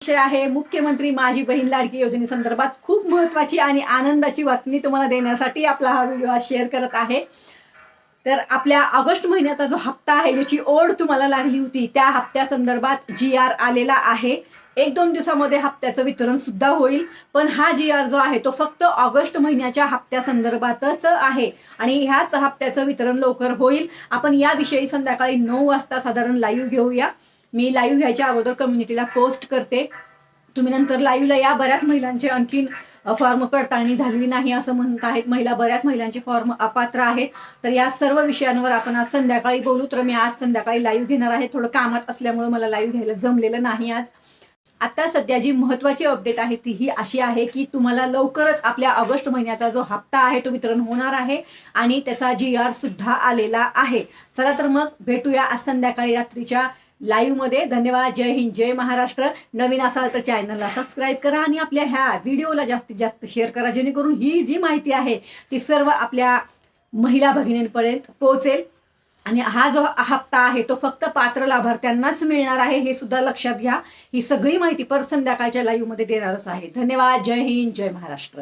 विषय आहे मुख्यमंत्री माझी बहीण लाडकी योजनेसंदर्भात खूप महत्वाची आणि आनंदाची बातमी तुम्हाला देण्यासाठी आपला हा व्हिडिओ शेअर करत आहे. तर आपल्या ऑगस्ट महिन्याचा जो हप्ता आहे ज्याची ओढ तुम्हाला लागली होती त्या हप्त्यासंदर्भात जी आर आलेला आहे. एक दोन दिवसामध्ये हप्त्याचं वितरण सुद्धा होईल पण हा जी आर जो आहे तो फक्त ऑगस्ट महिन्याच्या हप्त्यासंदर्भातच आहे. आणि ह्याच हप्त्याचं वितरण लवकर होईल. आपण याविषयी संध्याकाळी नऊ वाजता साधारण लाईव्ह घेऊया. मी लाईव्ह घ्यायच्या अगोदर कम्युनिटीला पोस्ट करते. तुम्ही नंतर लाईव्हला या. बऱ्याच महिलांचे आणखीन फॉर्म पडताळणी झालेली नाही असं म्हणत आहेत महिला. बऱ्याच महिलांचे फॉर्म अपात्र आहेत. तर या सर्व विषयांवर आपण आज संध्याकाळी बोलू. तर मी आज संध्याकाळी लाईव्ह घेणार आहे. थोडं कामात असल्यामुळे मला लाईव्ह घ्यायला जमलेलं नाही आज. आता सध्या जी महत्त्वाची अपडेट आहे ती ही अशी आहे की तुम्हाला लवकरच आपल्या ऑगस्ट महिन्याचा जो हप्ता आहे तो वितरण होणार आहे आणि त्याचा जी आर सुद्धा आलेला आहे. चला तर मग भेटूया आज संध्याकाळी रात्रीच्या लाईव्हमध्ये धन्यवाद. जय हिंद जय महाराष्ट्र. नवीन असाल तर चॅनलला सबस्क्राईब करा आणि आपल्या ह्या व्हिडिओला जास्तीत जास्त शेअर करा. जेणेकरून ही जी माहिती आहे ती सर्व आपल्या महिला भगिनींपर्यंत पोहोचेल. आणि हा जो हप्ता आहे तो फक्त पात्र लाभार्थ्यांनाच मिळणार आहे हे सुद्धा लक्षात घ्या. ही सगळी माहिती पर संध्याकाळच्या लाईव्हमध्ये देणारच आहे. धन्यवाद. जय हिंद जय महाराष्ट्र.